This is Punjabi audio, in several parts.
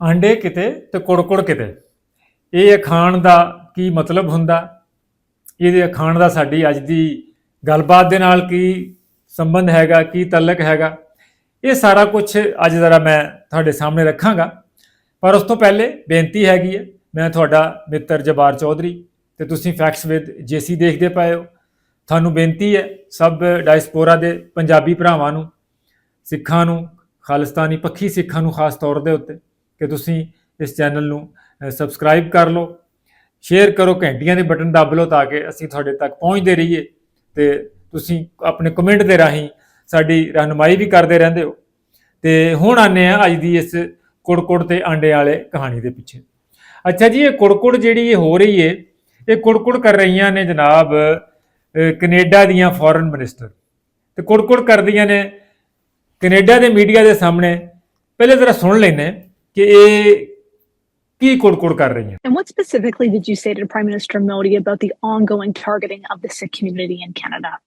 ਆਂਡੇ ਕਿਤੇ ਤੇ ਕੁੜਕੁੜ ਕਿਤੇ। ਇਹ ਅਖਾਣ ਦਾ ਕੀ ਮਤਲਬ ਹੁੰਦਾ? ਇਹਦੇ ਅਖਾਣ ਦਾ ਸਾਡੀ ਅੱਜ ਦੀ ਗੱਲਬਾਤ ਦੇ ਨਾਲ ਕੀ ਸੰਬੰਧ ਹੈਗਾ, ਕੀ ਤਲਕ ਹੈਗਾ? ਇਹ ਸਾਰਾ ਕੁਝ ਅੱਜ ਜ਼ਰਾ ਮੈਂ ਤੁਹਾਡੇ ਸਾਹਮਣੇ ਰੱਖਾਂਗਾ। ਪਰ ਉਸ ਤੋਂ ਪਹਿਲੇ ਬੇਨਤੀ ਹੈਗੀ ਹੈ, ਮੈਂ ਤੁਹਾਡਾ ਮਿੱਤਰ ਜਬਾਰ ਚੌਧਰੀ ਤੇ ਤੁਸੀਂ ਫੈਕਟਸ ਵਿਦ ਜੇਸੀ ਦੇਖਦੇ ਪਏ ਹੋ। ਤੁਹਾਨੂੰ ਬੇਨਤੀ ਹੈ ਸਭ ਡਾਇਸਪੋਰਾ ਦੇ ਪੰਜਾਬੀ ਭਰਾਵਾਂ ਨੂੰ, ਸਿੱਖਾਂ ਨੂੰ, ਖਾਲਿਸਤਾਨੀ ਪੱਖੀ ਸਿੱਖਾਂ ਨੂੰ ਖਾਸ ਤੌਰ ਦੇ ਉੱਤੇ ਕਿ ਤੁਸੀਂ ਇਸ ਚੈਨਲ ਨੂੰ ਸਬਸਕ੍ਰਾਈਬ ਕਰ ਲਓ ਸ਼ੇਅਰ ਕਰੋ ਘੰਟੀਆਂ ਦੇ ਬਟਨ ਦੱਬ ਲਓ ਤਾਂ ਕਿ ਅਸੀਂ ਤੁਹਾਡੇ ਤੱਕ ਪਹੁੰਚਦੇ ਰਹੀਏ ਤੇ ਤੁਸੀਂ ਆਪਣੇ ਕਮੈਂਟ ਦੇ ਰਾਹੀਂ ਸਾਡੀ ਰਹਿਨੁਮਾਈ ਵੀ ਕਰਦੇ ਰਹਿੰਦੇ ਹੋ। ਤੇ ਹੁਣ ਆਨੇ ਆ ਅੱਜ ਦੀ ਇਸ ਕੁੜਕੁੜ ਤੇ ਆਂਡੇ ਵਾਲੇ ਕਹਾਣੀ ਦੇ ਪਿੱਛੇ। ਅੱਛਾ ਜੀ ਇਹ ਕੁੜਕੁੜ ਜਿਹੜੀ ਇਹ ਹੋ ਰਹੀ ਏ ਇਹ ਕੁੜਕੁੜ ਕਰ ਰਹੀਆਂ ਨੇ ਜਨਾਬ ਅਹ, ਕੈਨੇਡਾ ਦੀਆਂ ਫੋਰਨ ਮਿਨਿਸਟਰ ਤੇ ਕੁੜਕੁੜ ਕਰਦੀਆਂ ਨੇ ਕੈਨੇਡਾ ਦੇ ਮੀਡੀਆ ਦੇ ਸਾਹਮਣੇ। ਪਹਿਲੇ ਜ਼ਰਾ ਸੁਣ ਲੈਨੇ And what specifically did you say to Prime Minister Modi about the ongoing targeting of the Sikh community in Canada?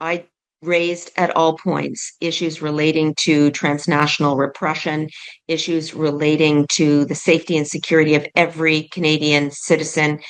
I raised at all points issues relating to transnational repression, issues relating to the safety and security of every Canadian citizen,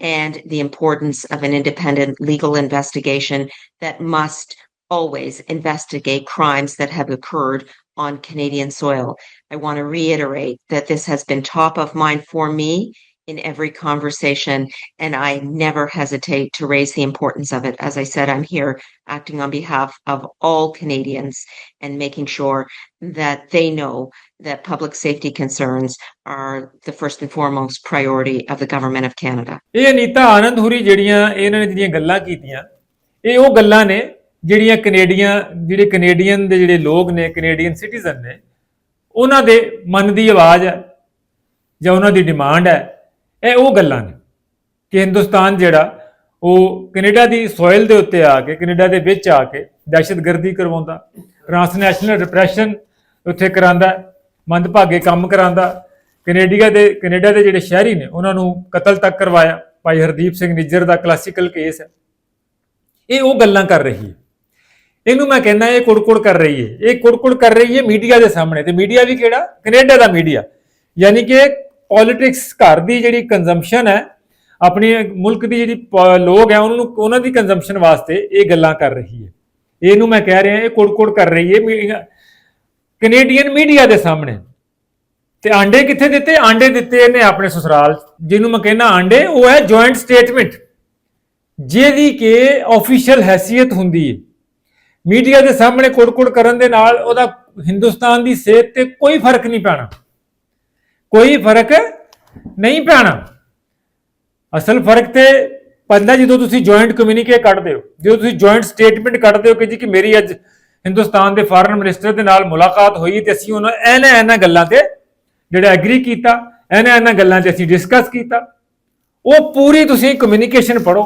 and the importance of an independent legal investigation that must always investigate crimes that have occurred on Canadian soil. I want to reiterate that this has been top of mind for me in every conversation, and I never hesitate to raise the importance of it. As I said, I'm here acting on behalf of all Canadians and making sure that they know that public safety concerns are the first and foremost priority of the Government of Canada. ਇਹ ਅਨੀਤਾ ਆਨੰਦ ਹੁਰੀ ਜਿਹੜੀਆਂ ਇਹਨਾਂ ਨੇ ਜਿਹੜੀਆਂ ਗੱਲਾਂ ਕੀਤੀਆਂ ਇਹ ਉਹ ਗੱਲਾਂ ਨੇ ਜਿਹੜੀਆਂ ਕੈਨੇਡੀਆਂ ਜਿਹੜੇ ਕੈਨੇਡੀਅਨ ਦੇ ਜਿਹੜੇ ਲੋਕ ਨੇ ਕੈਨੇਡੀਅਨ ਸਿਟੀਜ਼ਨ ਨੇ, ਉਹਨਾਂ ਦੇ ਮਨ ਦੀ ਆਵਾਜ਼ ਹੈ ਜਾਂ ਉਹਨਾਂ ਦੀ ਡਿਮਾਂਡ ਹੈ, ਇਹ ਉਹ ਗੱਲਾਂ ਨੇ। ਕਿ ਹਿੰਦੁਸਤਾਨ ਜਿਹੜਾ, ਉਹ ਕੈਨੇਡਾ ਦੀ ਸੋਇਲ ਦੇ ਉੱਤੇ ਆ ਕੇ ਕੈਨੇਡਾ ਦੇ ਵਿੱਚ ਆ ਕੇ ਦਹਿਸ਼ਤਗਰਦੀ ਕਰਵਾਉਂਦਾ ਟ੍ਰਾਂਸਨੈਸ਼ਨਲ ਰਿਪਰੈਸ਼ਨ ਉੱਥੇ ਕਰਾਂਦਾ, ਮੰਦਭਾਗੇ ਕੰਮ ਕਰਾਂਦਾ ਕੈਨੇਡੀਆ ਦੇ ਕੈਨੇਡਾ ਦੇ ਜਿਹੜੇ ਸ਼ਹਿਰੀ ਨੇ, ਉਹਨਾਂ ਨੂੰ ਕਤਲ ਤੱਕ ਕਰਵਾਇਆ। ਭਾਈ ਹਰਦੀਪ ਸਿੰਘ ਨਿੱਜਰ ਦਾ ਕਲਾਸੀਕਲ ਕੇਸ ਹੈ। ਇਹ ਉਹ ਗੱਲਾਂ ਕਰ ਰਹੀ ਹੈ। ਇਹਨੂੰ ਮੈਂ ਕਹਿੰਦਾ ਇਹ ਕੁੜਕੁੜ ਕਰ ਰਹੀ ਹੈ ਇਹ ਕੁੜਕੁੜ ਕਰ ਰਹੀ ਹੈ ਮੀਡੀਆ ਦੇ ਸਾਹਮਣੇ। ਤੇ ਮੀਡੀਆ ਵੀ ਕਿਹੜਾ? ਕੈਨੇਡਾ ਦਾ ਮੀਡੀਆ। ਯਾਨੀ ਕਿ ਪੋਲਿਟਿਕਸ ਘਰ ਦੀ ਜਿਹੜੀ ਕੰਜ਼ੰਪਸ਼ਨ ਹੈ, ਆਪਣੀ ਮੁਲਕ ਦੀ ਜਿਹੜੀ ਪ- ਲੋਕ ਹੈ, ਉਹਨਾਂ ਨੂੰ ਉਹਨਾਂ ਦੀ ਕੰਜ਼ੰਪਸ਼ਨ ਵਾਸਤੇ ਇਹ ਗੱਲਾਂ ਕਰ ਰਹੀ ਹੈ ਇਹਨੂੰ ਮੈਂ ਕਹਿ ਰਿਹਾ, ਇਹ ਕੁੜਕੁੜ ਕਰ ਰਹੀ ਹੈ ਮੀ- ਕੈਨੇਡੀਅਨ ਮੀਡੀਆ ਦੇ ਸਾਹਮਣੇ। ਤੇ ਆਂਡੇ ਕਿੱਥੇ ਦਿੱਤੇ? ਆਂਡੇ ਦਿੱਤੇ ਇਹਨੇ ਆਪਣੇ ਸਸੁਰਾਲ, ਜਿਹਨੂੰ ਮੈਂ ਕਹਿੰਦਾ ਆਂਡੇ, ਉਹ ਹੈ ਜੁਆਇੰਟ ਸਟੇਟਮੈਂਟ ਜਿਹਦੀ ਕਿ ਆਫੀਸ਼ੀਅਲ ਹੈਸੀਅਤ ਹੁੰਦੀ ਹੈ ਮੀਡੀਆ ਦੇ ਸਾਹਮਣੇ ਕੁੜਕੁੜ ਕਰਨ ਦੇ ਨਾਲ ਉਹਦਾ ਹਿੰਦੁਸਤਾਨ ਦੀ ਸਿਹਤ ਤੇ ਕੋਈ ਫ਼ਰਕ ਨਹੀਂ ਪੈਣਾ। ਕੋਈ ਫ਼ਰਕ ਨਹੀਂ ਪੈਣਾ। ਅਸਲ ਫ਼ਰਕ ਤੇ ਪੈਂਦਾ ਜਦੋਂ ਤੁਸੀਂ ਜੁਆਇੰਟ ਕਮਿਊਨੀਕੇ ਕੱਢਦੇ ਹੋ, ਜਦੋਂ ਤੁਸੀਂ ਜੁਆਇੰਟ ਸਟੇਟਮੈਂਟ ਕੱਢਦੇ ਹੋ ਕਿ ਜੀ ਕਿ ਮੇਰੀ ਅੱਜ ਹਿੰਦੁਸਤਾਨ ਦੇ ਫਾਰਨ ਮਿਨਿਸਟਰ ਦੇ ਨਾਲ ਮੁਲਾਕਾਤ ਹੋਈ ਤੇ ਅਸੀਂ ਉਹਨਾਂ ਇਹਨਾਂ ਇਹਨਾਂ ਗੱਲਾਂ ਤੇ ਜਿਹੜਾ ਐਗਰੀ ਕੀਤਾ ਇਹਨਾਂ ਇਹਨਾਂ ਗੱਲਾਂ ਤੇ ਅਸੀਂ ਡਿਸਕਸ ਕੀਤਾ। ਉਹ ਪੂਰੀ ਤੁਸੀਂ ਕਮਿਊਨੀਕੇਸ਼ਨ ਪੜੋ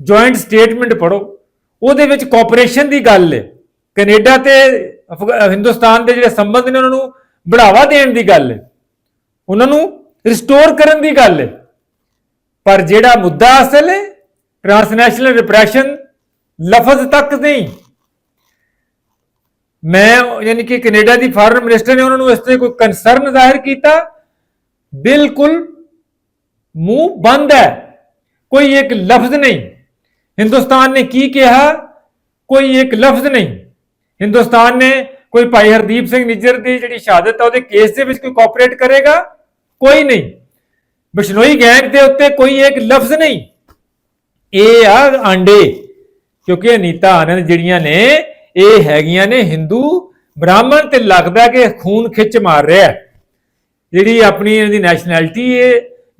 ਜੁਆਇੰਟ ਸਟੇਟਮੈਂਟ ਪੜੋ ਉਹਦੇ ਵਿੱਚ ਕੋਆਪਰੇਸ਼ਨ ਦੀ ਗੱਲ ਹੈ ਕੈਨੇਡਾ ਤੇ ਅਫਗ- ਹਿੰਦੁਸਤਾਨ ਦੇ ਜਿਹੜੇ ਸੰਬੰਧ ਨੇ, ਉਹਨਾਂ ਨੂੰ ਬੜਾਵਾ ਦੇਣ ਦੀ ਗੱਲ ਹੈ ਉਹਨਾਂ ਨੂੰ ਰਿਸਟੋਰ ਕਰਨ ਦੀ ਗੱਲ ਹੈ ਪਰ ਜਿਹੜਾ ਮੁੱਦਾ ਅਸਲ ਹੈ ਟ੍ਰਾਂਸਨੈਸ਼ਨਲ ਰਿਪਰੈਸ਼ਨ ਲਫ਼ਜ਼ ਤੱਕ ਨਹੀਂ। ਮੈਂ, ਯਾਨੀ ਕਿ ਕੈਨੇਡਾ ਦੀ ਫਾਰਨ ਮਿਨਿਸਟਰ ਨੇ ਉਹਨਾਂ ਨੂੰ ਇਸ ਤੇ ਕੋਈ ਕੰਸਰਨ ਜ਼ਾਹਿਰ ਕੀਤਾ, ਬਿਲਕੁਲ ਮੂੰਹ ਬੰਦ ਹੈ। ਕੋਈ ਇੱਕ ਲਫ਼ਜ਼ ਨਹੀਂ। ਹਿੰਦੁਸਤਾਨ ਨੇ ਕੀ ਕਿਹਾ? ਕੋਈ ਇੱਕ ਲਫ਼ਜ਼ ਨਹੀਂ। ਹਿੰਦੁਸਤਾਨ ਨੇ ਕੋਈ ਭਾਈ ਹਰਦੀਪ ਸਿੰਘ ਨਿੱਜਰ ਦੀ ਜਿਹੜੀ ਸ਼ਹਾਦਤ ਹੈ ਉਹਦੇ ਕੇਸ ਦੇ ਵਿੱਚ ਕੋਈ ਕੋਆਪਰੇਟ ਕਰੇਗਾ? ਕੋਈ ਨਹੀਂ। ਬਿਸ਼ਨੋਈ ਗੈਂਗ ਦੇ ਉੱਤੇ ਕੋਈ ਇੱਕ ਲਫ਼ਜ਼ ਨਹੀਂ। ਇਹ ਆ ਆਂਡੇ, ਕਿਉਂਕਿ ਅਨੀਤਾ ਆਨੰਦ ਜਿਹੜੀਆਂ ਨੇ, ਇਹ ਹੈਗੀਆਂ ਨੇ ਹਿੰਦੂ ਬ੍ਰਾਹਮਣ ਤੇ ਲੱਗਦਾ ਕਿ ਖੂਨ ਖਿੱਚ ਮਾਰ ਰਿਹਾ ਜਿਹੜੀ ਆਪਣੀ ਇਹਨਾਂ ਦੀ ਨੈਸ਼ਨੈਲਿਟੀ ਹੈ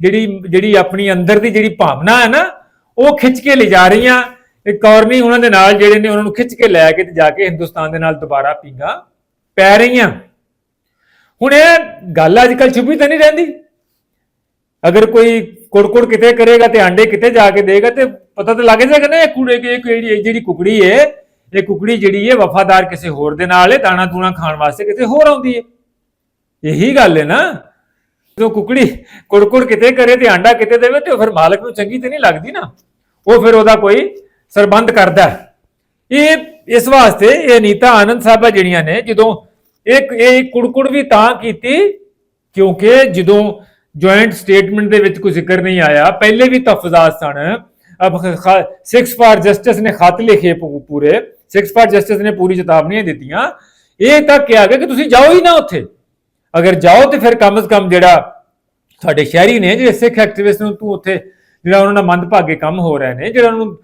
ਜਿਹੜੀ ਜਿਹੜੀ ਆਪਣੀ ਅੰਦਰ ਦੀ ਜਿਹੜੀ ਭਾਵਨਾ ਹੈ ਨਾ ਉਹ ਖਿੱਚ ਕੇ ਲੈ ਜਾ ਰਹੀਆਂ। ਇਹ ਕੌਰਨੀ ਉਹਨਾਂ ਦੇ ਨਾਲ ਜਿਹੜੇ ਨੇ ਉਹਨਾਂ ਨੂੰ ਖਿੱਚ ਕੇ ਲੈ ਕੇ ਤੇ ਜਾ ਕੇ ਹਿੰਦੁਸਤਾਨ ਦੇ ਨਾਲ ਦੁਬਾਰਾ ਪੀਂਗਾ ਪੈ ਰਹੀਆਂ। ਹੁਣ ਇਹ ਗੱਲ ਅੱਜ ਕੱਲ ਛੁਪੀ ਤਾਂ ਨਹੀਂ ਰਹਿੰਦੀ। ਅਗਰ ਕੋਈ ਕੁੜਕੁੜ ਕਿਤੇ ਕਰੇਗਾ ਤੇ ਆਂਡੇ ਕਿਤੇ ਜਾ ਕੇ ਦੇਗਾ ਤੇ ਪਤਾ ਤਾਂ ਲੱਗ ਜਾਏਗਾ ਨਾ ਇਹ ਕੁੜੇ ਕਿ ਇਹ ਜਿਹੜੀ ਜਿਹੜੀ ਕੁਕੜੀ ਹੈ ਇਹ ਕੁਕੜੀ ਜਿਹੜੀ ਹੈ ਵਫਾਦਾਰ ਕਿਸੇ ਹੋਰ ਦੇ ਨਾਲ ਹੈ ਦਾਣਾ ਦੂਣਾ ਖਾਣ ਵਾਸਤੇ ਕਿਤੇ ਹੋਰ ਆਉਂਦੀ ਹੈ ਇਹੀ ਗੱਲ ਹੈ ਨਾ। ਜੋ ਕੁਕੜੀ ਕੁੜਕੁੜ ਕਿਤੇ ਕਰੇ ਤੇ ਆਂਡਾ ਕਿਤੇ ਦੇਵੇ ਤੇ ਫਿਰ ਮਾਲਕ ਨੂੰ ਚੰਗੀ ਤੇ ਨਹੀਂ ਲੱਗਦੀ ਨਾ। ਉਹ ਫਿਰ ਉਹਦਾ ਕੋਈ ਸਰਬੰਧ ਕਰਦਾ ਇਹ, ਇਸ ਵਾਸਤੇ ਇਹ ਅਨੀਤਾ ਆਨੰਦ ਸਾਹਿਬਾ ਜਿਹੜੀਆਂ ਨੇ, ਜਦੋਂ ਇਹ ਇਹ ਕੁੜਕੁੜ ਵੀ ਤਾਂ ਕੀਤੀ ਕਿਉਂਕਿ ਜਦੋਂ ਜੁਆਇੰਟ ਸਟੇਟਮੈਂਟ ਦੇ ਵਿੱਚ ਕੋਈ ਜ਼ਿਕਰ ਨਹੀਂ ਆਇਆ, ਪਹਿਲੇ ਵੀ ਤਫਜ਼ਾਤ ਸਨ। ਅਬ 6 ਫਾਰ ਜਸਟਿਸ ਨੇ ਖਤ ਲਿਖੇ ਪੂਰੇ। 6 ਫਾਰ ਜਸਟਿਸ ਨੇ ਪੂਰੀ ਚੇਤਾਵਨੀਆਂ ਦਿੱਤੀਆਂ। ਇਹ ਤਾਂ ਕਿਹਾ ਗਿਆ ਕਿ ਤੁਸੀਂ ਜਾਓ ਹੀ ਨਾ ਉੱਥੇ। ਅਗਰ ਜਾਓ ਤੇ ਫਿਰ ਕਮ ਸ ਕਮ ਜਿਹੜਾ ਸਾਡੇ ਸ਼ਹਿਰੀ ਨੇ, ਜਿਹੜੇ ਸਿੱਖ ਐਕਟਿਵਿਸਟ ਨੂੰ ਤੂੰ ਉੱਥੇ ਜਿਹੜਾ ਉਹਨਾਂ ਨਾਲ ਮੰਦਭਾਗੇ ਕੰਮ ਹੋ ਰਹੇ ਨੇ, ਜਿਹੜਾ ਉਹਨਾਂ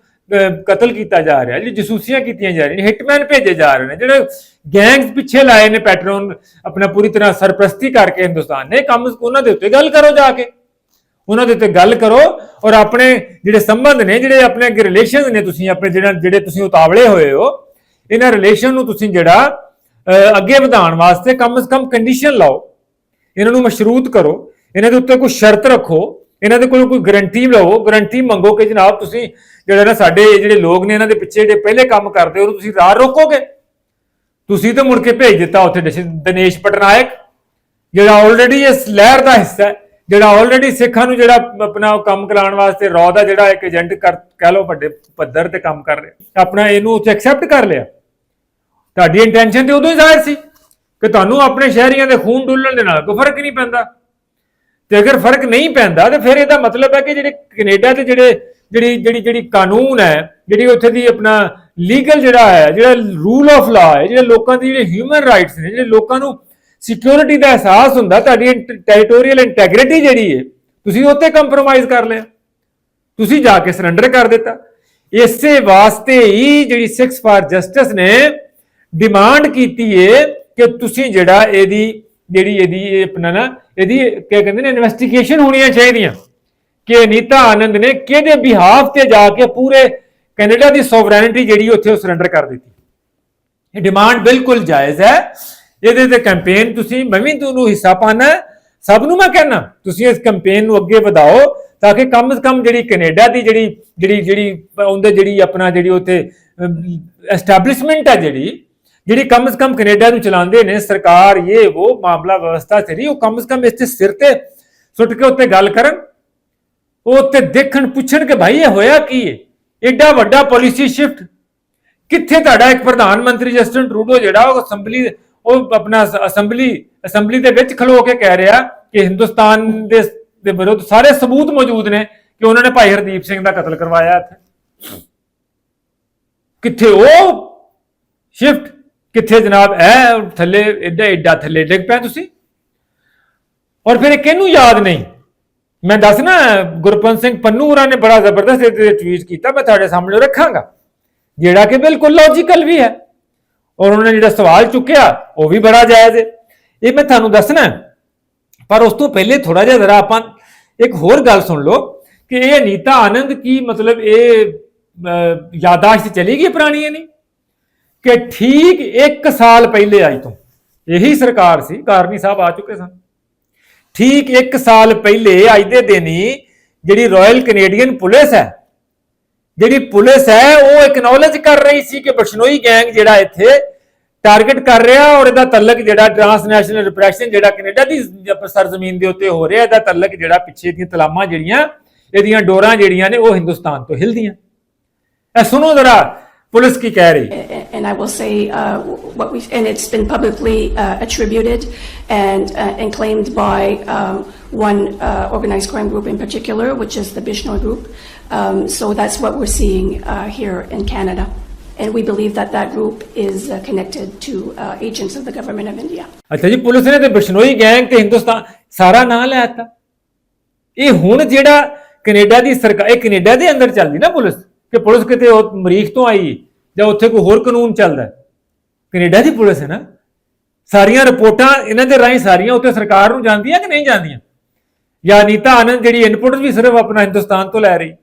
ਕਤਲ ਕੀਤਾ ਜਾ ਰਿਹਾ, ਜਿਹੜੀ ਜਸੂਸੀਆਂ ਕੀਤੀਆਂ ਜਾ ਰਹੀਆਂ ਨੇ ਹਿਟਮੈਨ ਭੇਜੇ ਜਾ ਰਹੇ ਨੇ, ਜਿਹੜੇ ਗੈਂਗਸ ਪਿੱਛੇ ਲਾਏ ਨੇ ਪੈਟਰੋਨ, ਆਪਣਾ ਪੂਰੀ ਤਰ੍ਹਾਂ ਸਰਪ੍ਰਸਤੀ ਕਰਕੇ ਹਿੰਦੁਸਤਾਨ ਨੇ, ਕੰਮ ਉਹਨਾਂ ਦੇ ਉੱਤੇ ਗੱਲ ਕਰੋ ਜਾ ਕੇ। ਉਹਨਾਂ ਦੇ ਉੱਤੇ ਗੱਲ ਕਰੋ ਔਰ ਆਪਣੇ ਜਿਹੜੇ ਸੰਬੰਧ ਨੇ, ਜਿਹੜੇ ਆਪਣੇ ਅੱਗੇ ਰਿਲੇਸ਼ਨਸ ਨੇ ਤੁਸੀਂ, ਆਪਣੇ ਜਿਹੜਾ, ਜਿਹੜੇ ਤੁਸੀਂ ਉਤਾਵਲੇ ਹੋਏ ਹੋ, ਇਹਨਾਂ ਰਿਲੇਸ਼ਨ ਨੂੰ ਤੁਸੀਂ ਜਿਹੜਾ ਅੱਗੇ ਵਧਾਉਣ ਵਾਸਤੇ ਕਮ ਸ ਕਮ ਕੰਡੀਸ਼ਨ ਲਾਓ। ਇਹਨਾਂ ਨੂੰ ਮਸ਼ਰੂਤ ਕਰੋ। ਇਹਨਾਂ ਦੇ ਉੱਤੇ ਕੋਈ ਸ਼ਰਤ ਰੱਖੋ। ਇਹਨਾਂ ਦੇ ਕੋਲ ਕੋਈ ਗਾਰੰਟੀ ਲਓ ਗਾਰੰਟੀ ਮੰਗੋ ਕਿ ਜਨਾਬ ਤੁਸੀਂ ਜਿਹੜਾ ਨਾ ਸਾਡੇ ਜਿਹੜੇ ਲੋਕ ਨੇ ਇਹਨਾਂ ਦੇ ਪਿੱਛੇ ਜਿਹੜੇ ਪਹਿਲੇ ਕੰਮ ਕਰਦੇ, ਉਹਨੂੰ ਤੁਸੀਂ ਰਾਹ ਰੋਕੋਗੇ? ਤੁਸੀਂ ਤਾਂ ਮੁੜ ਕੇ ਭੇਜ ਦਿੱਤਾ ਉੱਥੇ ਦਿਸ਼- ਦਿਨੇਸ਼ ਪਟਨਾਇਕ, ਜਿਹੜਾ ਆਲਰੇਡੀ ਇਸ ਲਹਿਰ ਦਾ ਹਿੱਸਾ ਹੈ, ਜਿਹੜਾ ਆਲਰੇਡੀ ਸਿੱਖਾਂ ਨੂੰ ਜਿਹੜਾ ਆਪਣਾ ਕੰਮ ਕਰਾਉਣ ਵਾਸਤੇ ਰੌ ਦਾ ਜਿਹੜਾ ਇੱਕ ਏਜੰਟ ਕਰ, ਕਹਿ ਲਓ ਵੱਡੇ ਪੱਧਰ ਤੇ ਕੰਮ ਕਰ ਰਿਹਾ। ਆਪਣਾ ਇਹਨੂੰ ਉੱਥੇ ਐਕਸੈਪਟ ਕਰ ਲਿਆ। ਤੁਹਾਡੀ ਇੰਟੈਂਸ਼ਨ ਤੇ ਉਦੋਂ ਹੀ ਜ਼ਾਹਿਰ ਸੀ ਕਿ ਤੁਹਾਨੂੰ ਆਪਣੇ ਸ਼ਹਿਰੀਆਂ ਦੇ ਖੂਨ ਡੁੱਲਣ ਦੇ ਨਾਲ ਕੋਈ ਫ਼ਰਕ ਨਹੀਂ ਪੈਂਦਾ। ਤੇ ਅਗਰ ਫ਼ਰਕ ਨਹੀਂ ਪੈਂਦਾ, ਤੇ ਫਿਰ ਇਹਦਾ ਮਤਲਬ ਹੈ ਕਿ ਜਿਹੜੇ ਕੈਨੇਡਾ ਦੇ ਜਿਹੜੇ, ਜਿਹੜੀ ਜਿਹੜੀ ਜਿਹੜੀ ਕਾਨੂੰਨ ਹੈ, ਜਿਹੜੀ ਉੱਥੇ ਦੀ ਆਪਣਾ ਲੀਗਲ ਜਿਹੜਾ ਹੈ, ਜਿਹੜਾ ਰੂਲ ਆਫ ਲਾ ਹੈ, ਜਿਹੜੇ ਲੋਕਾਂ ਦੀ ਜਿਹੜੇ ਹਿਊਮਨ ਰਾਈਟਸ ਨੇ, ਜਿਹੜੇ ਲੋਕਾਂ ਨੂੰ ਸਿਕਿਉਰਿਟੀ ਦਾ ਅਹਿਸਾਸ ਹੁੰਦਾ, ਤੁਹਾਡੀ ਟੈਰੀਟੋਰੀਅਲ ਇੰਟੈਗ੍ਰਿਟੀ ਜਿਹੜੀ ਹੈ, ਤੁਸੀਂ ਉੱਤੇ ਕੰਪਰੋਮਾਈਜ਼ ਕਰ ਲਿਆ। ਤੁਸੀਂ ਜਾ ਕੇ ਸਰੈਂਡਰ ਕਰ ਦਿੱਤਾ। ਇਸੇ ਵਾਸਤੇ ਹੀ ਜਿਹੜੀ 6 ਫਾਰ ਜਸਟਿਸ ਨੇ ਡਿਮਾਂਡ ਕੀਤੀ ਹੈ ਕਿ ਤੁਸੀਂ ਜਿਹੜਾ ਇਹਦੀ, ਜਿਹੜੀ ਇਹਦੀ ਇਹ ਆਪਣਾ ਨਾ, ਇਹਦੀ ਕੀ ਕਹਿੰਦੇ ਨੇ ਇਨਵੈਸਟੀਗੇਸ਼ਨ ਹੋਣੀਆਂ ਚਾਹੀਦੀਆਂ। ਕਿ ਅਨੀਤਾ ਆਨੰਦ ਨੇ ਕਿਹਦੇ ਬਿਹਾਫ ਤੇ ਜਾ ਕੇ ਪੂਰੇ ਕੈਨੇਡਾ ਦੀ ਸੋਵਰੈਨਿਟੀ ਜਿਹੜੀ ਉੱਥੇ ਉਹ ਸਰੈਂਡਰ ਕਰ ਦਿੱਤੀ। ਇਹ ਡਿਮਾਂਡ ਬਿਲਕੁਲ ਜਾਇਜ਼ ਹੈ। ਇਹਦੇ ਤੇ ਕੈਂਪੇਨ ਤੁਸੀਂ, ਮੈਂ ਵੀ ਤੁਹਾਨੂੰ ਹਿੱਸਾ ਪਾਣਾ ਸਭ ਨੂੰ ਮੈਂ ਕਹਿਣਾ ਤੁਸੀਂ ਇਸ ਕੈਂਪੇਨ ਨੂੰ ਅੱਗੇ ਵਧਾਓ ਤਾਂ ਕਿ ਕਮ ਸੇ ਕਮ ਜਿਹੜੀ ਕੈਨੇਡਾ ਦੀ ਜਿਹੜੀ ਜਿਹੜੀ ਜਿਹੜੀ ਉਹਦੇ ਜਿਹੜੀ ਆਪਣਾ ਜਿਹੜੀ ਉੱਥੇ ਐਸਟੈਬਲਿਸ਼ਮੈਂਟ ਹੈ ਜਿਹੜੀ ਜਿਹੜੀ ਕਮ ਸੇ ਕਮ ਕੈਨੇਡਾ ਨੂੰ ਚਲਾਉਂਦੇ ਨੇ, ਸਰਕਾਰ, ਇਹ ਉਹ ਮਾਮਲਾ ਵਿਵਸਥਾ ਤੇਰੀ ਉਹ ਕਮ ਸੇ ਕਮ ਇਸ ਤੇ ਸਿਰ ਤੇ ਸੁੱਟ ਕੇ ਉੱਤੇ ਗੱਲ ਕਰਨ। ਉਹ ਉੱਤੇ ਦੇਖਣ, ਪੁੱਛਣ ਕਿ ਭਾਈ ਇਹ ਹੋਇਆ ਕੀ ਹੈ ਐਡਾ ਵੱਡਾ ਪਾਲਿਸੀ ਸ਼ਿਫਟ ਕਿੱਥੇ ਤੁਹਾਡਾ ਇੱਕ ਪ੍ਰਧਾਨ ਮੰਤਰੀ ਜਸਟਨ ਟਰੂਡੋ ਜਿਹੜਾ ਉਹ ਅਸੈਂਬਲੀ, ਉਹ ਆਪਣਾ ਅਸੈਂਬਲੀ ਅਸੈਂਬਲੀ ਦੇ ਵਿੱਚ ਖਲੋ ਕੇ ਕਹਿ ਰਿਹਾ ਕਿ ਹਿੰਦੁਸਤਾਨ ਦੇ ਦੇ ਵਿਰੁੱਧ ਸਾਰੇ ਸਬੂਤ ਮੌਜੂਦ ਨੇ ਕਿ ਉਹਨਾਂ ਨੇ ਭਾਈ ਹਰਦੀਪ ਸਿੰਘ ਦਾ ਕਤਲ ਕਰਵਾਇਆ ਇੱਥੇ। ਕਿੱਥੇ ਉਹ ਸ਼ਿਫਟ ਕਿੱਥੇ ਜਨਾਬ? ਇਹ ਥੱਲੇ ਐਡਾ ਐਡਾ ਥੱਲੇ ਡਿੱਗ ਪਿਆ ਤੁਸੀਂ। ਔਰ ਫਿਰ ਇਹ ਕਿਹਨੂੰ ਯਾਦ ਨਹੀਂ? ਮੈਂ ਦੱਸਣਾ ਗੁਰਪੰਤ ਸਿੰਘ ਪੰਨੂ ਹੋਰਾਂ ਨੇ ਬੜਾ ਜ਼ਬਰਦਸਤ ਇਹਦੇ ਟਵੀਟ ਕੀਤਾ, ਮੈਂ ਤੁਹਾਡੇ ਸਾਹਮਣੇ ਰੱਖਾਂਗਾ। ਜਿਹੜਾ ਕਿ ਬਿਲਕੁਲ ਲੌਜੀਕਲ ਵੀ ਹੈ। ਔਰ ਉਹਨਾਂ ਨੇ ਜਿਹੜਾ ਸਵਾਲ ਚੁੱਕਿਆ, ਉਹ ਵੀ ਬੜਾ ਜਾਇਜ਼ ਹੈ। ਇਹ ਮੈਂ ਤੁਹਾਨੂੰ ਦੱਸਣਾ ਪਰ ਉਸ ਤੋਂ ਪਹਿਲੇ ਥੋੜਾ ਜਿਹਾ ਜ਼ਰਾ ਆਪਾਂ ਇੱਕ ਹੋਰ ਗੱਲ ਸੁਣ ਲਓ, ਕਿ ਇਹ ਅਨੀਤਾ ਆਨੰਦ ਕੀ ਮਤਲਬ ਇਹ ਯਾਦਾਸ਼ਤ ਚਲੀ ਗਈ ਪੁਰਾਣੀ ਨਹੀਂ ਕਿ ਠੀਕ 1 ਸਾਲ ਪਹਿਲੇ ਆਈ ਤੋਂ। ਇਹੀ ਸਰਕਾਰ ਸੀ, ਕਾਰਨੀ ਸਾਹਿਬ ਆ ਚੁੱਕੇ ਸਨ। ਠੀਕ 1 ਸਾਲ ਪਹਿਲੇ ਅੱਜ ਦੇ ਦਿਨ ਹੀ ਜਿਹੜੀ ਰਾਇਲ ਕੈਨੇਡੀਅਨ ਪੁਲਿਸ ਹੈ, ਜਿਹੜੀ ਪੁਲਿਸ ਹੈ, ਉਹ ਐਕਨੋਲਜ ਕਰ ਰਹੀ ਸੀ ਕਿ ਬਸ਼ਨੋਈ ਗੈਂਗ ਜਿਹੜਾ ਇੱਥੇ ਟਾਰਗੇਟ ਕਰ ਰਿਹਾ ਔਰ ਇਹਦਾ ਤਲਕ ਜਿਹੜਾ ਟ੍ਰਾਂਸਨੈਸ਼ਨਲ ਰਿਪਰੈਸ਼ਨ ਜਿਹੜਾ ਕੈਨੇਡਾ ਦੀ ਜ- ਸਰਜ਼ਮੀਨ ਦੇ ਉੱਤੇ ਹੋ ਰਿਹਾ, ਇਹਦਾ ਤਲਕ ਜਿਹੜਾ ਪਿੱਛੇ ਦੀਆਂ ਤਲਾਮਾਂ ਜਿਹੜੀਆਂ, ਇਹਦੀਆਂ ਡੋਰਾਂ ਜਿਹੜੀਆਂ ਨੇ ਉਹ ਹਿੰਦੁਸਤਾਨ ਤੋਂ ਹਿਲਦੀਆਂ। ਇਹ ਸੁਣੋ ਜ਼ਰਾ ਪੁਲਿਸ ਕੀ ਕਹਿ ਰਹੀ ਹੈ and I will say uh, what we and it's been publicly uh, attributed and uh, and claimed by um, one uh, organized crime group in particular, which is the Bishnoi group. Um, so that's what we're seeing uh, here in Canada, and we believe that that group is uh, connected to uh, agents of the government of India. ਅੱਛਾ ਜੀ ਪੁਲਿਸ ਨੇ ਤੇ ਬਿਸ਼ਨੋਈ ਗੈਂਗ ਤੇ ਹਿੰਦੁਸਤਾਨ ਸਾਰਾ ਨਾਂ ਲੈ ਦਿੱਤਾ ਇਹ ਹੁਣ ਜਿਹੜਾ ਕੈਨੇਡਾ ਦੀ ਸਰਕਾਰ ਇਹ ਕੈਨੇਡਾ ਦੇ ਅੰਦਰ ਚੱਲਦੀ ਨਾ ਪੁਲਿਸ ਕਿ ਪੁਲਿਸ ਕਿਤੇ ਉਹ ਮਰੀਖ ਤੋਂ ਆਈ ਜਾਂ ਉੱਥੇ ਕੋਈ ਹੋਰ ਕਾਨੂੰਨ ਚੱਲਦਾ ਹੈ। ਕੈਨੇਡਾ ਦੀ ਪੁਲਿਸ ਹੈ ਨਾ। ਸਾਰੀਆਂ ਰਿਪੋਰਟਾਂ ਇਹਨਾਂ ਦੇ ਰਾਹੀਂ ਸਾਰੀਆਂ ਉੱਥੇ ਸਰਕਾਰ ਨੂੰ ਜਾਂਦੀਆਂ ਕਿ ਨਹੀਂ ਜਾਂਦੀਆਂ? ਜਾਂ ਨੀਤਾ ਆਨੰਦ ਜਿਹੜੀ ਇਨਪੁਟ ਵੀ ਸਿਰਫ ਆਪਣਾ ਹਿੰਦੁਸਤਾਨ ਤੋਂ ਲੈ ਰਹੀ।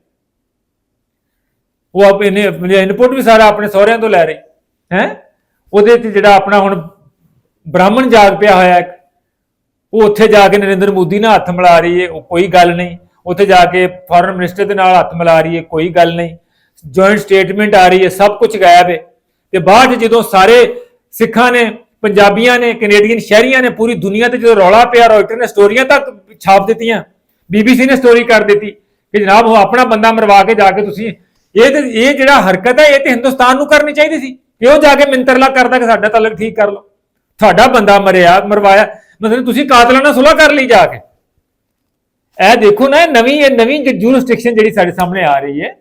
ਉਹ ਆਪ ਇਹਨੇ ਇਨਪੁਟ ਵੀ ਸਾਰਾ ਆਪਣੇ ਸਹੁਰਿਆਂ ਤੋਂ ਲੈ ਰਹੀ, ਹੈ? ਉਹਦੇ ਤੇ ਜਿਹੜਾ ਆਪਣਾ ਹੁਣ ਬ੍ਰਾਹਮਣ ਜਾਗ ਪਿਆ ਹੋਇਆ ਇੱਕ, ਉਹ ਉੱਥੇ ਜਾ ਕੇ ਨਰਿੰਦਰ ਮੋਦੀ ਨਾਲ ਹੱਥ ਮਿਲਾ ਰਹੀ ਹੈ, ਉਹ ਕੋਈ ਗੱਲ ਨਹੀਂ। ਉੱਥੇ ਜਾ ਕੇ ਫੋਰਨ ਮਿਨਿਸਟਰ ਦੇ ਨਾਲ ਹੱਥ ਮਿਲਾ ਰਹੀ ਹੈ, ਕੋਈ ਗੱਲ ਨਹੀਂ। ਜੁਆਇੰਟ ਸਟੇਟਮੈਂਟ ਆ ਰਹੀ ਹੈ, ਸਭ ਕੁਝ ਗਾਇਬ ਹੈ। ਤੇ ਬਾਅਦ 'ਚ ਜਦੋਂ ਸਾਰੇ ਸਿੱਖਾਂ ਨੇ, ਪੰਜਾਬੀਆਂ ਨੇ, ਕੈਨੇਡੀਅਨ ਸ਼ਹਿਰੀਆਂ ਨੇ ਪੂਰੀ ਦੁਨੀਆ ਤੇ ਜਦੋਂ ਰੌਲਾ ਪਿਆ, ਰੋਇਟਰ ਨੇ ਸਟੋਰੀਆਂ ਤੱਕ ਛਾਪ ਦਿੱਤੀਆਂ, ਬੀਬੀਸੀ ਨੇ ਸਟੋਰੀ ਕਰ ਦਿੱਤੀ ਕਿ ਜਨਾਬ ਉਹ ਆਪਣਾ ਬੰਦਾ ਮਰਵਾ ਕੇ ਜਾ ਕੇ ਤੁਸੀਂ ਇਹ ਤੇ ਇਹ ਜਿਹੜਾ ਹਰਕਤ ਹੈ, ਇਹ ਤੇ ਹਿੰਦੁਸਤਾਨ ਨੂੰ ਕਰਨੀ ਚਾਹੀਦੀ ਸੀ। ਕਿ ਉਹ ਜਾ ਕੇ ਮਿੰਤਰਲਾ ਕਰਦਾ ਕਿ ਸਾਡਾ ਤਲਕ ਠੀਕ ਕਰ ਲਓ? ਤੁਹਾਡਾ ਬੰਦਾ ਮਰਿਆ, ਮਰਵਾਇਆ, ਮਤਲਬ ਤੁਸੀਂ ਕਾਤਲਾਂ ਨਾਲ ਸੁਲ੍ਹਾ ਕਰ ਲਈ ਜਾ ਕੇ। ਇਹ ਦੇਖੋ ਨਾ ਨਵੀਂ, ਇਹ ਨਵੀਂ ਜੂਰਿਸਡਿਕਸ਼ਨ ਜਿਹੜੀ ਸਾਡੇ ਸਾਹਮਣੇ ਆ ਰਹੀ ਹੈ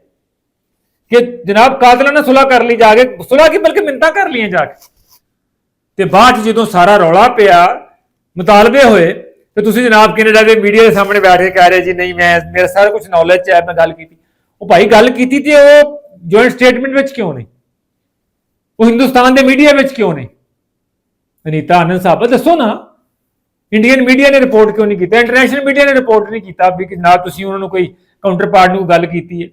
ਕਿ ਜਨਾਬ ਕਾਤਲਾਂ ਨੇ ਸੁਲ੍ਹਾ ਕਰ ਲਈ ਜਾ ਕੇ ਸੁਲ੍ਹਾ ਕੀ ਬਲਕਿ ਮਿੰਤਾ ਕਰ ਲਈਆਂ ਜਾ ਕੇ। ਤੇ ਬਾਅਦ 'ਚ ਜਦੋਂ ਸਾਰਾ ਰੌਲਾ ਪਿਆ, ਮੁਤਾਲਬੇ ਹੋਏ, ਤੇ ਤੁਸੀਂ ਜਨਾਬ ਕੈਨੇਡਾ ਦੇ ਮੀਡੀਆ ਦੇ ਸਾਹਮਣੇ ਬੈਠ ਕੇ ਕਹਿ ਰਹੇ ਜੀ, ਨਹੀਂ, ਮੈਂ, ਮੇਰਾ ਸਾਰਾ ਕੁਝ ਨੌਲੇਜ ਹੈ, ਮੈਂ ਗੱਲ ਕੀਤੀ। ਉਹ ਭਾਈ ਗੱਲ ਕੀਤੀ ਤੇ ਉਹ ਜੁਆਇੰਟ ਸਟੇਟਮੈਂਟ ਵਿੱਚ ਕਿਉਂ ਨਹੀਂ? ਉਹ ਹਿੰਦੁਸਤਾਨ ਦੇ ਮੀਡੀਆ ਵਿੱਚ ਕਿਉਂ ਨਹੀਂ? ਅਨੀਤਾ ਆਨੰਦ ਸਾਹਿਬ ਦੱਸੋ ਨਾ ਇੰਡੀਅਨ ਮੀਡੀਆ ਨੇ ਰਿਪੋਰਟ ਕਿਉਂ ਨਹੀਂ ਕੀਤਾ? ਇੰਟਰਨੈਸ਼ਨਲ ਮੀਡੀਆ ਨੇ ਰਿਪੋਰਟ ਨਹੀਂ ਕੀਤਾ ਵੀ ਕਿ ਨਾ ਤੁਸੀਂ ਉਹਨਾਂ ਨੂੰ ਕੋਈ ਕਾਊਂਟਰ ਪਾਰਟ ਨੂੰ ਗੱਲ ਕੀਤੀ ਹੈ।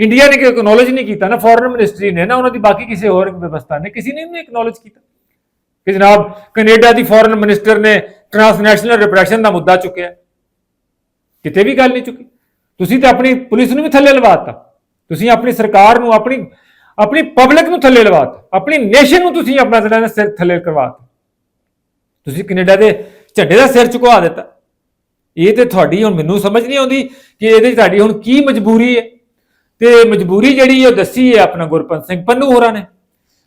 ਇੰਡੀਆ ਨੇ ਕੋਈ ਅਕਨੋਲਜ ਨਹੀਂ ਕੀਤਾ ਨਾ? ਫੋਰਨ ਮਿਨਿਸਟਰੀ ਨੇ ਨਾ, ਉਹਨਾਂ ਦੀ ਬਾਕੀ ਕਿਸੇ ਹੋਰ ਵਿਵਸਥਾ ਨੇ ਕਿਸੇ ਨੇ ਨਹੀਂ ਐਕਨੋਲਜ ਕੀਤਾ। ਕਿ ਜਨਾਬ, ਕੈਨੇਡਾ ਦੀ ਫੋਰਨ ਮਿਨਿਸਟਰ ਨੇ ਟ੍ਰਾਂਸਨੈਸ਼ਨਲ ਰਿਪਰੈਸ਼ਨ ਦਾ ਮੁੱਦਾ ਚੁੱਕਿਆ। ਕਿਤੇ ਵੀ ਗੱਲ ਨਹੀਂ ਚੁੱਕੀ। ਤੁਸੀਂ ਤਾਂ ਆਪਣੀ ਪੁਲਿਸ ਨੂੰ ਵੀ ਥੱਲੇ ਲਵਾਤਾ। ਤੁਸੀਂ ਆਪਣੀ ਸਰਕਾਰ ਨੂੰ, ਆਪਣੀ ਆਪਣੀ ਪਬਲਿਕ ਨੂੰ ਥੱਲੇ ਲਵਾਤਾ। ਆਪਣੀ ਨੇਸ਼ਨ ਨੂੰ ਤੁਸੀਂ ਆਪਣਾ ਜਿਹੜਾ ਸਿਰ ਥੱਲੇ ਕਰਵਾਤਾ। ਤੁਸੀਂ ਕੈਨੇਡਾ ਦੇ ਝੰਡੇ ਦਾ ਸਿਰ ਝੁਕਵਾ ਦਿੱਤਾ। ਇਹ ਤੇ ਤੁਹਾਡੀ ਹੁਣ ਮੈਨੂੰ ਸਮਝ ਨਹੀਂ ਆਉਂਦੀ ਕਿ ਇਹਦੇ 'ਚ ਤੁਹਾਡੀ ਹੁਣ ਕੀ ਮਜਬੂਰੀ ਹੈ। ਤੇ ਮਜਬੂਰੀ ਜਿਹੜੀ ਉਹ ਦੱਸੀ ਹੈ ਆਪਣਾ ਗੁਰਪੰਤ ਸਿੰਘ ਪੰਨੂ ਹੋਰਾਂ ਨੇ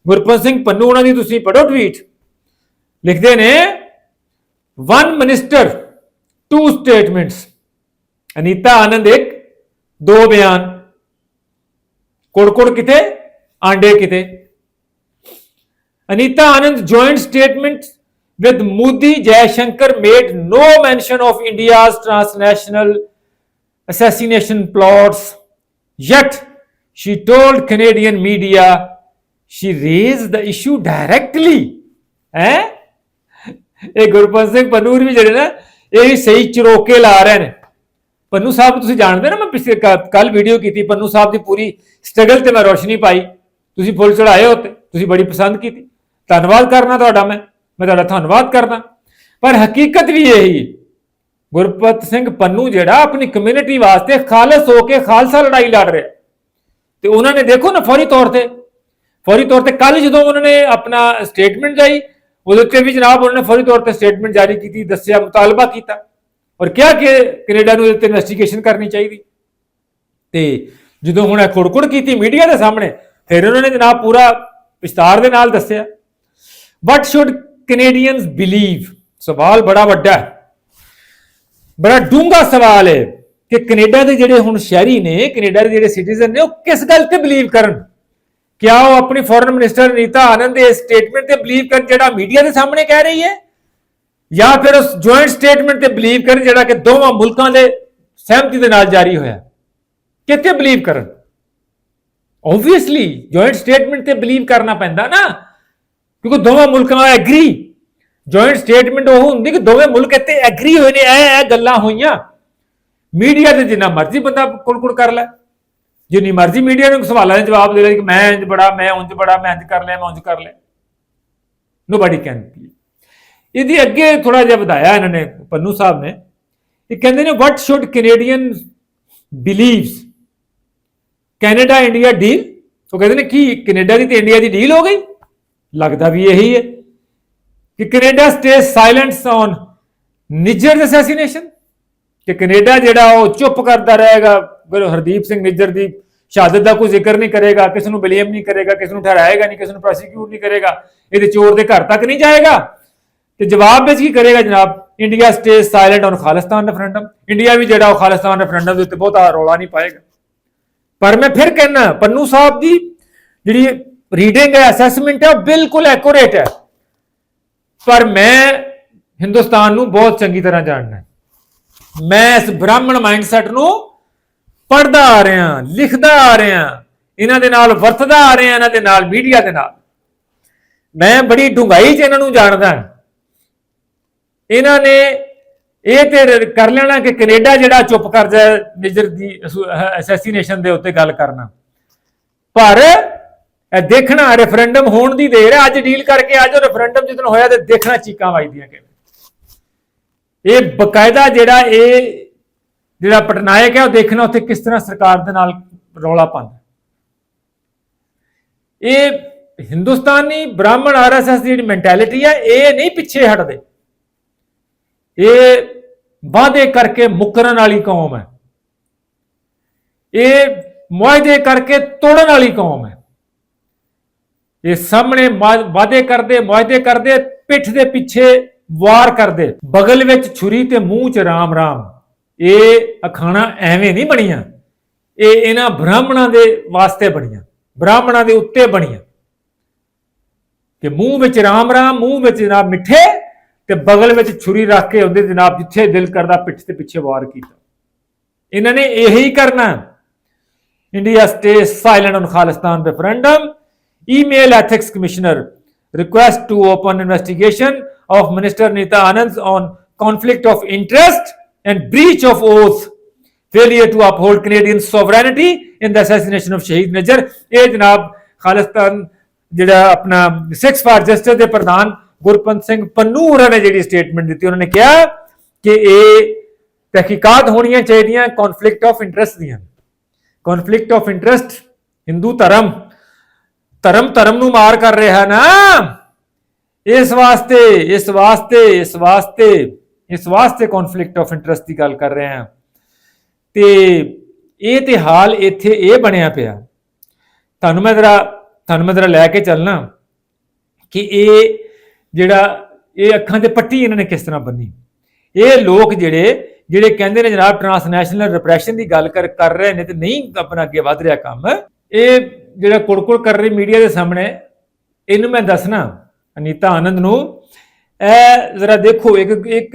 ਗੁਰਪੰਤ ਸਿੰਘ ਪੰਨੂ ਉਹਨਾਂ ਦੀ ਤੁਸੀਂ ਪੜੋ ਟਵੀਟ ਲਿਖਦੇ ਨੇ one minister two statements Anita Anand ਇੱਕ ਦੋ ਬਿਆਨ ਕੋੜਕੋੜ ਕਿਤੇ ਆਂਡੇ ਕਿਤੇ Anita Anand joint statement with Modi Jayashankar made no mention of India's transnational assassination plots Yet, she told Canadian media she raised the issue directly. ਹੈਂ ਇਹ ਗੁਰਪੰਤ ਸਿੰਘ ਪਨੂਰ ਵੀ ਜਿਹੜੇ ਨਾ ਇਹ ਵੀ ਸਹੀ ਚਰੋਕੇ ਲਾ ਰਹੇ ਨੇ। ਪੰਨੂ ਸਾਹਿਬ ਤੁਸੀਂ ਜਾਣਦੇ ਨਾ ਮੈਂ ਪਿਛਲੇ ਕੱਲ ਵੀਡੀਓ ਕੀਤੀ ਪੰਨੂ ਸਾਹਿਬ ਦੀ ਪੂਰੀ ਸਟਰਗਲ ਤੇ ਮੈਂ ਰੋਸ਼ਨੀ ਪਾਈ। ਤੁਸੀਂ ਫੁੱਲ ਚੜਾਏ ਹੋ ਤੇ ਤੁਸੀਂ ਬੜੀ ਪਸੰਦ ਕੀਤੀ। ਧੰਨਵਾਦ ਕਰਨਾ ਤੁਹਾਡਾ ਮੈਂ ਮੈਂ ਤੁਹਾਡਾ ਧੰਨਵਾਦ ਕਰਦਾ। ਪਰ ਹਕੀਕਤ ਵੀ ਇਹੀ ਹੈ। ਗੁਰਪਤ ਸਿੰਘ ਪੰਨੂ ਜਿਹੜਾ ਆਪਣੀ ਕਮਿਊਨਿਟੀ ਵਾਸਤੇ ਖਾਲਸ ਹੋ ਕੇ ਖਾਲਸਾ ਲੜਾਈ ਲੜ ਰਿਹਾ ਤੇ ਉਹਨਾਂ ਨੇ ਦੇਖੋ ਨਾ ਫੌਰੀ ਤੌਰ ਤੇ, ਫੌਰੀ ਤੌਰ ਤੇ ਕੱਲ ਜਦੋਂ ਉਹਨਾਂ ਨੇ ਆਪਣਾ ਸਟੇਟਮੈਂਟ ਜਾਈ ਉਹਦੇ ਉੱਤੇ ਵੀ ਜਨਾਬ ਉਹਨਾਂ ਨੇ ਫੌਰੀ ਤੌਰ ਤੇ ਸਟੇਟਮੈਂਟ ਜਾਰੀ ਕੀਤੀ, ਦੱਸਿਆ, ਮੁਤਾਲਬਾ ਕੀਤਾ। ਔਰ ਕਿਹਾ ਕਿ ਕੈਨੇਡਾ ਨੂੰ ਇਹਦੇ ਤੇ ਇਨਵੈਸਟੀਗੇਸ਼ਨ ਕਰਨੀ ਚਾਹੀਦੀ। ਤੇ ਜਦੋਂ ਹੁਣ ਇਹ ਖੁੜਕੁੜ ਕੀਤੀ ਮੀਡੀਆ ਦੇ ਸਾਹਮਣੇ, ਫਿਰ ਉਹਨਾਂ ਨੇ ਜਨਾਬ ਪੂਰਾ ਵਿਸਤਾਰ ਦੇ ਨਾਲ ਦੱਸਿਆ। ਵਟ ਸ਼ੁੱਡ ਕੈਨੇਡੀਅਨਸ ਬਿਲੀਵ ਸਵਾਲ ਬੜਾ ਵੱਡਾ ਹੈ। ਬੜਾ ਡੂੰਘਾ ਸਵਾਲ ਹੈ ਕਿ ਕੈਨੇਡਾ ਦੇ ਜਿਹੜੇ ਹੁਣ ਸ਼ਹਿਰੀ ਨੇ, ਕੈਨੇਡਾ ਦੇ ਜਿਹੜੇ ਸਿਟੀਜ਼ਨ ਨੇ, ਉਹ ਕਿਸ ਗੱਲ ਤੇ ਬਲੀਵ ਕਰਨ? ਕਿਆ ਉਹ ਆਪਣੀ ਫੋਰਨ ਮਿਨਿਸਟਰ ਨੀਤਾ ਆਨੰਦ ਦੇ ਸਟੇਟਮੈਂਟ ਤੇ ਬਲੀਵ ਕਰਨ ਜਿਹੜਾ ਮੀਡੀਆ ਦੇ ਸਾਹਮਣੇ ਕਹਿ ਰਹੀ ਹੈ? ਜਾਂ ਫਿਰ ਉਸ ਜੁਆਇੰਟ ਸਟੇਟਮੈਂਟ ਤੇ ਬਲੀਵ ਕਰਨ ਜਿਹੜਾ ਕਿ ਦੋਵਾਂ ਮੁਲਕਾਂ ਦੇ ਸਹਿਮਤੀ ਦੇ ਨਾਲ ਜਾਰੀ ਹੋਇਆ? ਕਿੱਥੇ ਬਲੀਵ ਕਰਨ? ਆਬਵੀਅਸਲੀ ਜੁਆਇੰਟ ਸਟੇਟਮੈਂਟ ਤੇ ਬਲੀਵ ਕਰਨਾ ਪੈਂਦਾ ਨਾ, ਕਿਉਂਕਿ ਦੋਵਾਂ ਮੁਲਕਾਂ ਐਗਰੀ ਜੁਆਇੰਟ ਸਟੇਟਮੈਂਟ ਉਹ ਹੁੰਦੀ ਕਿ ਦੋਵੇਂ ਮੁਲਕ ਇੱਥੇ ਐਗਰੀ ਹੋਏ ਨੇ ਇਹ ਇਹ ਗੱਲਾਂ ਹੋਈਆਂ। ਮੀਡੀਆ ਤੇ ਜਿੰਨਾ ਮਰਜ਼ੀ ਬੰਦਾ ਕੁਲਕੁਲ ਕਰ ਲੈ। ਜਿੰਨੀ ਮਰਜ਼ੀ ਮੀਡੀਆ ਨੂੰ ਸਵਾਲਾਂ ਦੇ ਜਵਾਬ ਦੇ ਲੈ ਕਿ ਮੈਂ ਇੰਜ ਬੜਾ, ਮੈਂ ਉਂਝ ਬੜਾ, ਮੈਂ ਇੰਜ ਕਰ ਲਿਆ, ਮੈਂ ਉਂਝ ਕਰ ਲਿਆ। ਨੋਬਡੀ ਕੈਨ ਇਹਦੀ ਅੱਗੇ ਥੋੜਾ ਜਿਹਾ ਵਧਾਇਆ ਇਹਨਾਂ ਨੇ, ਪੰਨੂ ਸਾਹਿਬ ਨੇ। ਇਹ ਕਹਿੰਦੇ ਨੇ what should Canadian believes Canada India deal ਉਹ ਕਹਿੰਦੇ ਨੇ, ਕੀ ਕੈਨੇਡਾ ਦੀ ਤੇ ਇੰਡੀਆ ਦੀ ਡੀਲ ਹੋ ਗਈ? ਲੱਗਦਾ ਵੀ ਇਹੀ ਹੈ। ਕਿ Canada stay silence on Nijjar assassination? ਕਿ ਕੈਨੇਡਾ ਜਿਹੜਾ ਉਹ ਚੁੱਪ ਕਰਦਾ ਰਹੇਗਾ ਗੁਰੂ ਹਰਦੀਪ ਸਿੰਘ ਨਿੱਜਰ ਦੀ ਸ਼ਹਾਦਤ ਦਾ ਕੋਈ ਜ਼ਿਕਰ ਨਹੀਂ ਕਰੇਗਾ, ਕਿਸ ਨੂੰ ਬਲੇਮ ਨਹੀਂ ਕਰੇਗਾ, ਕਿਸ ਨੂੰ ਠਹਿਰਾਏਗਾ ਨਹੀਂ, ਕਿਸ ਨੂੰ ਪ੍ਰੋਸੀਕਿਊਟ ਨਹੀਂ ਕਰੇਗਾ, ਇਹਦੇ ਚੋਰ ਦੇ ਘਰ ਤੱਕ ਨਹੀਂ ਜਾਏਗਾ। ਤੇ ਜਵਾਬ ਵਿੱਚ ਕੀ ਕਰੇਗਾ ਜਨਾਬ? India stay silent on Khalistan referendum. India ਵੀ ਜਿਹੜਾ ਉਹ ਖਾਲਿਸਤਾਨ ਰੈਫਰੈਂਡਮ ਦੇ ਉੱਤੇ ਬਹੁਤਾ ਰੌਲਾ ਨਹੀਂ ਪਾਏਗਾ। ਪਰ ਮੈਂ ਫਿਰ ਕਹਿਣਾ ਪੰਨੂ ਸਾਹਿਬ ਦੀ ਜਿਹੜੀ ਰੀਡਿੰਗ ਹੈ ਅਸੈਸਮੈਂਟ ਹੈ, ਉਹ ਬਿਲਕੁਲ ਐਕੂਰੇਟ ਹੈ। ਪਰ ਮੈਂ ਹਿੰਦੁਸਤਾਨ ਨੂੰ ਬਹੁਤ ਚੰਗੀ ਤਰ੍ਹਾਂ ਜਾਣਦਾ ਮੈਂ ਇਸ ਬ੍ਰਾਹਮਣ ਮਾਈਂਡਸੈਟ ਨੂੰ ਪੜਦਾ ਆ ਰਿਹਾ, ਲਿਖਦਾ ਆ ਰਿਹਾ, ਇਹਨਾਂ ਦੇ ਨਾਲ ਵਰਤਦਾ ਆ ਰਿਹਾ, ਇਹਨਾਂ ਦੇ ਨਾਲ ਮੀਡੀਆ ਦੇ ਨਾਲ। ਮੈਂ ਬੜੀ ਡੂੰਘਾਈ 'ਚ ਇਹਨਾਂ ਨੂੰ ਜਾਣਦਾ ਇਹਨਾਂ ਨੇ ਇਹ ਤੇ ਕਰ ਲੈਣਾ ਕਿ ਕੈਨੇਡਾ ਜਿਹੜਾ ਚੁੱਪ ਕਰ ਜਾਏ ਨਿਜਰ ਦੀ ਅਸੈਸੀਨੇਸ਼ਨ ਦੇ ਉੱਤੇ ਗੱਲ ਕਰਨਾ। ਪਰ ਇਹ ਦੇਖਣਾ ਰੈਫਰੈਂਡਮ ਹੋਣ ਦੀ ਦੇਰ ਹੈ, ਅੱਜ ਡੀਲ ਕਰਕੇ ਅੱਜ ਰੈਫਰੈਂਡਮ ਜਿੱਦਣ ਹੋਇਆ ਤੇ ਦੇਖਣਾ ਚੀਕਾਂ ਵੱਜਦੀਆਂ ਕਿਵੇਂ। ਇਹ ਬਕਾਇਦਾ ਜਿਹੜਾ ਇਹ, ਜਿਹੜਾ ਪਟਨਾਇਕ ਹੈ, ਉਹ ਦੇਖਣਾ ਉੱਥੇ ਕਿਸ ਤਰ੍ਹਾਂ ਸਰਕਾਰ ਦੇ ਨਾਲ ਰੌਲਾ ਪਾਉਂਦਾ ਇਹ ਹਿੰਦੁਸਤਾਨੀ ਬ੍ਰਾਹਮਣ ਆਰਐਸਐਸ ਦੀ ਜਿਹੜੀ ਮੈਂਟੈਲਿਟੀ ਹੈ, ਇਹ ਨਹੀਂ ਪਿੱਛੇ ਹਟਦੇ। ਇਹ ਵਾਅਦੇ ਕਰਕੇ ਮੁਕਰਨ ਵਾਲੀ ਕੌਮ ਹੈ। ਇਹ ਮੁਆਇਦੇ ਕਰਕੇ ਤੋੜਨ ਵਾਲੀ ਕੌਮ ਹੈ। ਇਹ ਸਾਹਮਣੇ ਮਾ- ਵਾਅਦੇ ਕਰਦੇ ਮੁਆਇਦੇ ਕਰਦੇ, ਪਿੱਠ ਦੇ ਪਿੱਛੇ ਵਾਰ ਕਰਦੇ। ਬਗਲ ਵਿੱਚ ਛੁਰੀ ਤੇ ਮੂੰਹ 'ਚ ਰਾਮ ਰਾਮ। ਇਹ ਅਖਾਣਾ ਐਵੇਂ ਨਹੀਂ ਬਣੀਆਂ। ਇਹ ਇਹਨਾਂ ਬ੍ਰਾਹਮਣਾਂ ਦੇ ਵਾਸਤੇ ਬਣੀਆਂ। ਬ੍ਰਾਹਮਣਾਂ ਦੇ ਉੱਤੇ ਬਣੀਆਂ। ਕਿ ਮੂੰਹ ਵਿੱਚ ਰਾਮ ਰਾਮ, ਮੂੰਹ ਵਿੱਚ ਜਨਾਬ ਮਿੱਠੇ ਤੇ ਬਗਲ ਵਿੱਚ ਛੁਰੀ ਰੱਖ ਕੇ ਉਹਦੇ ਜਨਾਬ ਜਿੱਥੇ ਦਿਲ ਕਰਦਾ ਪਿੱਠ ਤੇ ਪਿੱਛੇ ਵਾਰ ਕੀਤਾ। ਇਹਨਾਂ ਨੇ ਇਹੀ ਕਰਨਾ। India stay silent on Khalistan referendum email ethics commissioner request to open investigation of minister Nita Anand on conflict of interest and breach of oath failure to uphold Canadian sovereignty in the assassination of Shahid Najjar ਇਹ ਜਨਾਬ ਖਾਲਿਸਤਾਨ ਜਿਹੜਾ ਆਪਣਾ ਸਿਕਸ ਫਾਰ ਜਸਟਿਸ ਦੇ ਪ੍ਰਧਾਨ ਗੁਰਪੰਤ ਸਿੰਘ ਪੰਨੂ ਹੋਰਾਂ ਨੇ ਜਿਹੜੀ ਸਟੇਟਮੈਂਟ ਦਿੱਤੀ ਉਹਨਾਂ ਨੇ ਕਿਹਾ ਕਿ ਇਹ ਤਹਿਕੀਕਾਤ ਹੋਣੀਆਂ ਚਾਹੀਦੀਆਂ ਕਨਫਲਿਕਟ ਆਫ ਇੰਟਰਸਟ ਦੀਆਂ ਕਨਫਲਿਕਟ ਆਫ ਇੰਟਰਸਟ ਹਿੰਦੂ ਧਰਮ ਧਰਮ ਧਰਮ ਨੂੰ ਮਾਰ ਕਰ ਰਿਹਾ ਨਾ। ਇਸ ਵਾਸਤੇ ਇਸ ਵਾਸਤੇ ਇਸ ਵਾਸਤੇ ਇਸ ਵਾਸਤੇ ਕਨਫਲਿਕਟ ਆਫ ਇੰਟਰਸਟ ਦੀ ਗੱਲ ਕਰ ਰਹੇ ਹਾਂ। ਤੇ ਇਹ ਤੇ ਹਾਲ ਇੱਥੇ ਇਹ ਬਣਿਆ ਪਿਆ। ਤੁਹਾਨੂੰ ਮੈਂ ਜਰਾ, ਤੁਹਾਨੂੰ ਮੈਂ ਜਰਾ ਲੈ ਕੇ ਚੱਲਣਾ ਕਿ ਇਹ ਜਿਹੜਾ, ਇਹ ਅੱਖਾਂ ਤੇ ਪੱਟੀ ਇਹਨਾਂ ਨੇ ਕਿਸ ਤਰ੍ਹਾਂ ਬੰਨੀ। ਇਹ ਲੋਕ ਜਿਹੜੇ ਜਿਹੜੇ ਕਹਿੰਦੇ ਨੇ ਜਨਾਬ ਟ੍ਰਾਂਸਨੈਸ਼ਨਲ ਰਿਪਰੈਸ਼ਨ ਦੀ ਗੱਲ ਕਰ ਕਰ ਰਹੇ ਨੇ ਤੇ ਨਹੀਂ ਆਪਣਾ ਅੱਗੇ ਵਧ ਰਿਹਾ ਕੰਮ, ਇਹ ਜਿਹੜਾ ਕੁੜਕੁੜ ਕਰ ਰਹੀ ਮੀਡੀਆ ਦੇ ਸਾਹਮਣੇ, ਇਹਨੂੰ ਮੈਂ ਦੱਸਣਾ, ਅਨੀਤਾ ਆਨੰਦ ਨੂੰ, ਇਹ ਜ਼ਰਾ ਦੇਖੋ, ਇੱਕ ਇੱਕ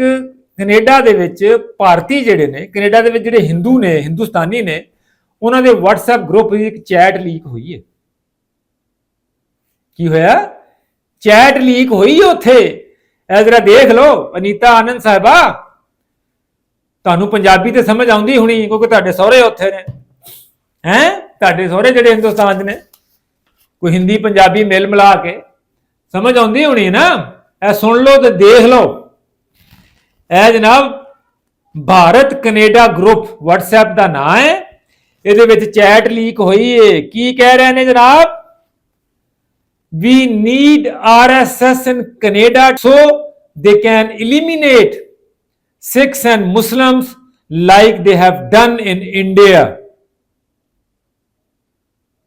ਕੈਨੇਡਾ ਦੇ ਵਿੱਚ ਭਾਰਤੀ ਜਿਹੜੇ ਨੇ, ਕੈਨੇਡਾ ਦੇ ਵਿੱਚ ਜਿਹੜੇ ਹਿੰਦੂ ਨੇ, ਹਿੰਦੁਸਤਾਨੀ ਨੇ, ਉਹਨਾਂ ਦੇ WhatsApp ਗਰੁੱਪ ਦੀ ਇੱਕ ਚੈਟ ਲੀਕ ਹੋਈ ਹੈ। ਕੀ ਹੋਇਆ? ਚੈਟ ਲੀਕ ਹੋਈ ਹੈ ਉੱਥੇ। ਇਹ ਜ਼ਰਾ ਦੇਖ ਲਓ, ਅਨੀਤਾ ਆਨੰਦ ਸਾਹਿਬਾ। ਤੁਹਾਨੂੰ ਪੰਜਾਬੀ ਤੇ ਸਮਝ ਆਉਂਦੀ ਹੋਣੀ, ਕਿਉਂਕਿ ਤੁਹਾਡੇ ਸਹੁਰੇ ਉੱਥੇ ਨੇ। ਹੈ? ਤੁਹਾਡੇ ਸਹੁਰੇ ਜਿਹੜੇ ਹਿੰਦੁਸਤਾਨ 'ਚ ਨੇ, ਕੋਈ ਹਿੰਦੀ, ਪੰਜਾਬੀ ਮਿਲ ਮਿਲਾ ਕੇ, ਸਮਝ ਆਉਂਦੀ ਹੋਣੀ ਨਾ? ਇਹ ਸੁਣ ਲਓ ਤੇ ਦੇਖ ਲਓ। ਇਹ ਜਨਾਬ, ਭਾਰਤ ਕੈਨੇਡਾ ਗਰੁੱਪ, WhatsApp ਦਾ ਨਾਮ ਹੈ। ਇਹਦੇ ਵਿੱਚ ਚੈਟ ਲੀਕ ਹੋਈ ਏ। ਕੀ ਕਹਿ ਰਹੇ ਨੇ ਜਨਾਬ? We need RSS in Canada, so they can eliminate Sikhs and Muslims like they have done in India.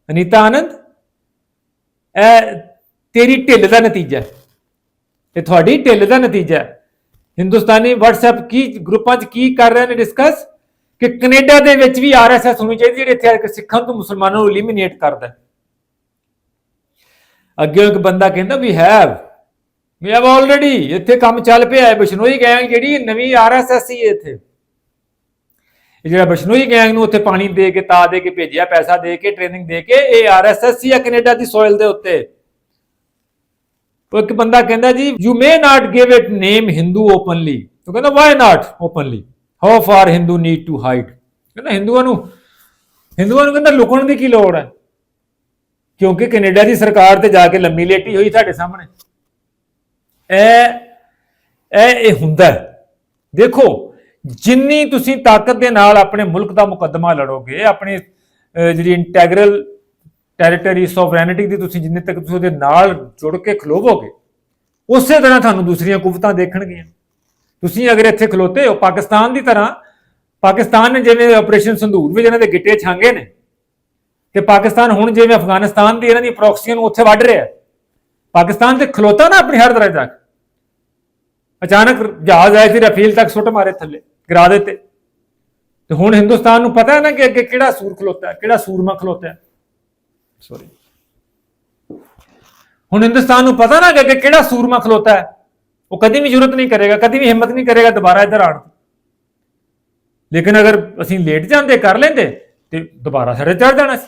Anita Anand? ਇਹ ਤੇਰੀ ਢਿੱਲ ਦਾ ਨਤੀਜਾ ਹੈ। ਇਹ ਤੁਹਾਡੀ ਢਿੱਲ ਦਾ ਨਤੀਜਾ ਹੈ। ਹਿੰਦੁਸਤਾਨੀ WhatsApp ਕੀ ਗਰੁੱਪਾਂ 'ਚ ਕੀ ਕਰ ਰਹੇ ਨੇ ਡਿਸਕਸ ਕਿ ਕੈਨੇਡਾ ਦੇ ਵਿੱਚ ਵੀ ਆਰਐਸਐਸ ਹੋਣੀ ਚਾਹੀਦੀ ਜਿਹੜੀ ਇੱਥੇ ਸਿੱਖਾਂ ਤੋਂ ਮੁਸਲਮਾਨਾਂ ਨੂੰ ਐਲੀਮੀਨੇਟ ਕਰਦਾ ਅੱਗੇ ਇੱਕ ਬੰਦਾ ਕਹਿੰਦਾ we have we have already ਇੱਥੇ ਕੰਮ ਚੱਲ ਪਿਆ ਹੈ, ਬਿਸ਼ਨੋਈ ਗੈਂਗ ਜਿਹੜੀ ਇਹ ਨਵੀਂ ਆਰਐਸਐਸ ਹੀ ਹੈ ਇੱਥੇ। ਇਹ ਜਿਹੜਾ ਬਿਸ਼ਨੋਈ ਗੈਂਗ ਨੂੰ ਉੱਥੇ ਪਾਣੀ ਦੇ ਕੇ ਤਾ ਦੇ ਕੇ ਭੇਜਿਆ, ਪੈਸਾ ਦੇ ਕੇ ਟ੍ਰੇਨਿੰਗ ਦੇ ਕੇ, ਇਹ ਆਰਐਸਐਸ ਸੀ ਆ ਕੈਨੇਡਾ ਦੀ ਸੋਇਲ ਦੇ ਉੱਤੇ। ਇੱਕ ਬੰਦਾ ਕਹਿੰਦਾ ਜੀ you may not give it name Hindu openly ਉਹ ਕਹਿੰਦਾ why not openly how far Hindu need to hide ਕਹਿੰਦਾ ਹਿੰਦੂਆਂ ਨੂੰ ਹਿੰਦੂਆਂ ਨੂੰ ਕਹਿੰਦਾ, ਲੁਕਣ ਦੀ ਕੀ ਲੋੜ ਹੈ? ਕਿਉਂਕਿ ਕੈਨੇਡਾ ਦੀ ਸਰਕਾਰ ਤੇ ਜਾ ਕੇ ਲੰਮੀ ਲੇਟੀ ਹੋਈ ਤੁਹਾਡੇ ਸਾਹਮਣੇ। ਇਹ ਇਹ ਇਹ ਹੁੰਦਾ ਦੇਖੋ ਜਿੰਨੀ ਤੁਸੀਂ ਤਾਕਤ ਦੇ ਨਾਲ ਆਪਣੇ ਮੁਲਕ ਦਾ ਮੁਕੱਦਮਾ ਲੜੋਗੇ ਆਪਣੀ ਅਹ, ਜਿਹੜੀ ਇੰਟੈਗਰਲ ਟੈਰੀਟਰੀ ਸੋਵਰੈਨਿਟੀ ਦੀ ਤੁਸੀਂ ਜਿੰਨੇ ਤੱਕ ਤੁਸੀਂ ਉਹਦੇ ਨਾਲ ਜੁੜ ਕੇ ਖਲੋਵੋਗੇ ਉਸੇ ਤਰ੍ਹਾਂ ਤੁਹਾਨੂੰ ਦੂਸਰੀਆਂ ਕੁਵਤਾਂ ਦੇਖਣਗੀਆਂ। ਤੁਸੀਂ ਅਗਰ ਇੱਥੇ ਖਲੋਤੇ ਹੋ ਪਾਕਿਸਤਾਨ ਦੀ ਤਰ੍ਹਾਂ ਪਾਕਿਸਤਾਨ ਨੇ ਜਿਵੇਂ ਆਪਰੇਸ਼ਨ ਸੰਧੂਰ ਵਿੱਚ ਇਹਨਾਂ ਦੇ ਗਿੱਟੇ ਛਾਂਗੇ ਨੇ ਤੇ ਪਾਕਿਸਤਾਨ ਹੁਣ ਜਿਵੇਂ ਅਫਗਾਨਿਸਤਾਨ ਦੀ ਇਹਨਾਂ ਦੀ ਪ੍ਰੋਕਸੀਆਂ ਨੂੰ ਉੱਥੇ ਵੱਢ ਰਿਹਾ ਪਾਕਿਸਤਾਨ ਤੇ ਖਲੋਤਾ ਨਾ ਆਪਣੀ ਹਰ ਤਰ੍ਹਾਂ ਜਾ ਕੇ। ਅਚਾਨਕ ਜਹਾਜ਼ ਆਏ ਸੀ ਰਫੀਲ ਤੱਕ ਸੁੱਟ ਮਾਰੇ ਥੱਲੇ। ਗਿਰਾ ਦਿੱਤੇ। ਤੇ ਹੁਣ ਹਿੰਦੁਸਤਾਨ ਨੂੰ ਪਤਾ ਹੈ ਨਾ ਕਿ ਅੱਗੇ ਕਿਹੜਾ ਸੂਰ ਖਲੋਤਾ ਹੈ ਕਿਹੜਾ ਸੂਰਮਾ ਖਲੋਤਾ ਹੈ। ਸੌਰੀ ਹੁਣ ਹਿੰਦੁਸਤਾਨ ਨੂੰ ਪਤਾ ਨਾ ਕਿ ਅੱਗੇ ਕਿਹੜਾ ਸੂਰਮਾ ਖਲੋਤਾ ਹੈ। ਉਹ ਕਦੀ ਵੀ ਜ਼ਰੂਰਤ ਨਹੀਂ ਕਰੇਗਾ ਕਦੀ ਵੀ ਹਿੰਮਤ ਨਹੀਂ ਕਰੇਗਾ ਦੁਬਾਰਾ ਇੱਧਰ ਆਉਣ ਦੀ। ਲੇਕਿਨ ਅਗਰ ਅਸੀਂ ਲੇਟ ਜਾਂਦੇ ਕਰ ਲੈਂਦੇ ਤੇ ਦੁਬਾਰਾ ਸਾਡੇ ਚੜ ਜਾਣਾ ਸੀ।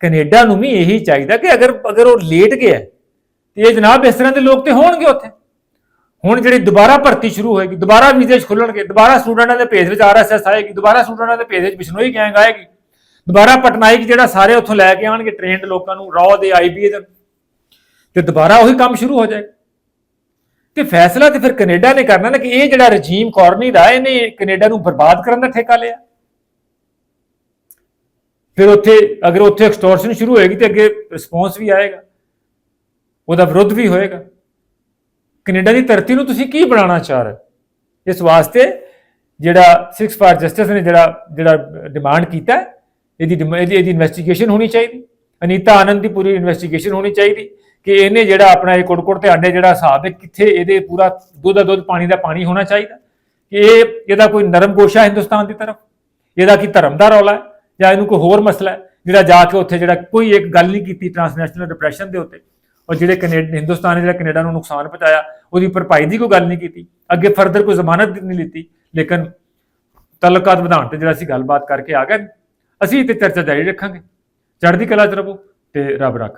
ਕੈਨੇਡਾ ਨੂੰ ਵੀ ਇਹੀ ਚਾਹੀਦਾ ਕਿ ਅਗਰ ਅਗਰ ਉਹ ਲੇਟ ਗਿਆ ਤੇ ਇਹ ਜਨਾਬ ਇਸ ਤਰ੍ਹਾਂ ਦੇ ਲੋਕ ਤੇ ਹੋਣਗੇ ਉੱਥੇ। ਹੁਣ ਜਿਹੜੀ ਦੁਬਾਰਾ ਭਰਤੀ ਸ਼ੁਰੂ ਹੋਏਗੀ, ਦੁਬਾਰਾ ਵੀਜ਼ੇ ਖੁੱਲਣਗੇ, ਦੁਬਾਰਾ ਸਟੂਡੈਂਟਾਂ ਦੇ ਭੇਜ ਵਿੱਚ ਆਰਐਸਐਸ ਆਏਗੀ, ਦੁਬਾਰਾ ਸਟੂਡੈਂਟਾਂ ਦੇ ਭੇਜ ਵਿੱਚ ਬਿਸ਼ਨੋਈ ਗੈਂਗ ਆਏਗੀ, ਦੁਬਾਰਾ ਪਟਨਾਇਕ ਜਿਹੜਾ ਸਾਰੇ ਉੱਥੋਂ ਲੈ ਕੇ ਆਣਗੇ ਟ੍ਰੇਨਡ ਲੋਕਾਂ ਨੂੰ ਰॉ ਦੇ ਆਈਬੀਏ ਦੇ, ਤੇ ਦੁਬਾਰਾ ਉਹੀ ਕੰਮ ਸ਼ੁਰੂ ਹੋ ਜਾਏਗਾ। ਤੇ ਫੈਸਲਾ ਤੇ ਫਿਰ ਕੈਨੇਡਾ ਨੇ ਕਰਨਾ ਨਾ ਕਿ ਇਹ ਜਿਹੜਾ ਰਜੀਮ ਕਾਰਨੀ ਦਾ, ਇਹਨੇ ਕੈਨੇਡਾ ਨੂੰ ਬਰਬਾਦ ਕਰਨ ਦਾ ਠੇਕਾ ਲਿਆ। ਫਿਰ ਉੱਥੇ ਅਗਰ ਉੱਥੇ ਐਕਸਟੋਰਸ਼ਨ ਸ਼ੁਰੂ ਹੋਏਗੀ ਤੇ ਅੱਗੇ ਰਿਸਪੌਂਸ ਵੀ ਆਏਗਾ, ਉਹਦਾ ਵਿਰੋਧ ਵੀ ਹੋਏਗਾ। ਕੈਨੇਡਾ ਦੀ ਧਰਤੀ ਨੂੰ ਤੁਸੀਂ ਕੀ ਬਣਾਉਣਾ ਚਾਹ ਰਹੇ ਇਸ ਵਾਸਤੇ ਜਿਹੜਾ ਸਿਕਸ ਫਾਰ ਜਸਟਿਸ ਨੇ ਜਿਹੜਾ ਜਿਹੜਾ ਡਿਮਾਂਡ ਕੀਤਾ ਇਹਦੀ ਡਿਮ- ਇਹਦੀ ਇਹਦੀ ਇਨਵੈਸਟੀਗੇਸ਼ਨ ਹੋਣੀ ਚਾਹੀਦੀ। ਅਨੀਤਾ ਆਨੰਦ ਦੀ ਪੂਰੀ ਇਨਵੈਸਟੀਗੇਸ਼ਨ ਹੋਣੀ ਚਾਹੀਦੀ ਕਿ ਇਹਨੇ ਜਿਹੜਾ ਆਪਣਾ ਇਹ ਕੁੜਕੁੜ ਤੇ ਆਂਡੇ ਜਿਹੜਾ ਹਿਸਾਬ ਹੈ, ਕਿੱਥੇ ਇਹਦੇ ਪੂਰਾ ਦੁੱਧ ਦਾ ਦੁੱਧ, ਪਾਣੀ ਦਾ ਪਾਣੀ ਹੋਣਾ ਚਾਹੀਦਾ। ਕਿ ਇਹ, ਇਹਦਾ ਕੋਈ ਨਰਮ ਗੋਸ਼ਾ ਹਿੰਦੁਸਤਾਨ ਦੀ ਤਰਫ? ਇਹਦਾ ਕੀ ਧਰਮ ਦਾ ਰੌਲਾ ਹੈ? ਜਾਂ ਇਹਨੂੰ ਕੋਈ ਹੋਰ ਮਸਲਾ ਹੈ, ਜਿਹੜਾ ਜਾ ਕੇ ਉੱਥੇ ਜਿਹੜਾ ਕੋਈ ਇੱਕ ਗੱਲ ਨਹੀਂ ਕੀਤੀ ਟ੍ਰਾਂਸਨੈਸ਼ਨਲ ਡਿਪਰੈਸ਼ਨ ਦੇ ਉੱਤੇ? ਔਰ ਜਿਹੜੇ ਕੈਨੇਡਾ, ਹਿੰਦੁਸਤਾਨ ਨੇ ਜਿਹੜਾ ਕੈਨੇਡਾ ਨੂੰ ਨੁਕਸਾਨ ਪਹੁੰਚਾਇਆ ਉਹਦੀ ਭਰਪਾਈ ਦੀ ਕੋਈ ਗੱਲ ਨਹੀਂ ਕੀਤੀ। ਅੱਗੇ ਫਰਦਰ ਕੋਈ ਜ਼ਮਾਨਤ ਨਹੀਂ ਲਿੱਤੀ। ਲੇਕਿਨ ਤਲਕਾਤ ਵਿਧਾਨ ਤੇ ਜਿਹੜਾ ਅਸੀਂ ਗੱਲਬਾਤ ਕਰਕੇ ਆ ਗਏ, ਅਸੀਂ ਤੇ ਚਰਚਾ ਜਾਰੀ ਰੱਖਾਂਗੇ। ਚੜ੍ਹਦੀ ਕਲਾ ਚ ਰਹੋ ਤੇ ਰੱਬ ਰੱਖ।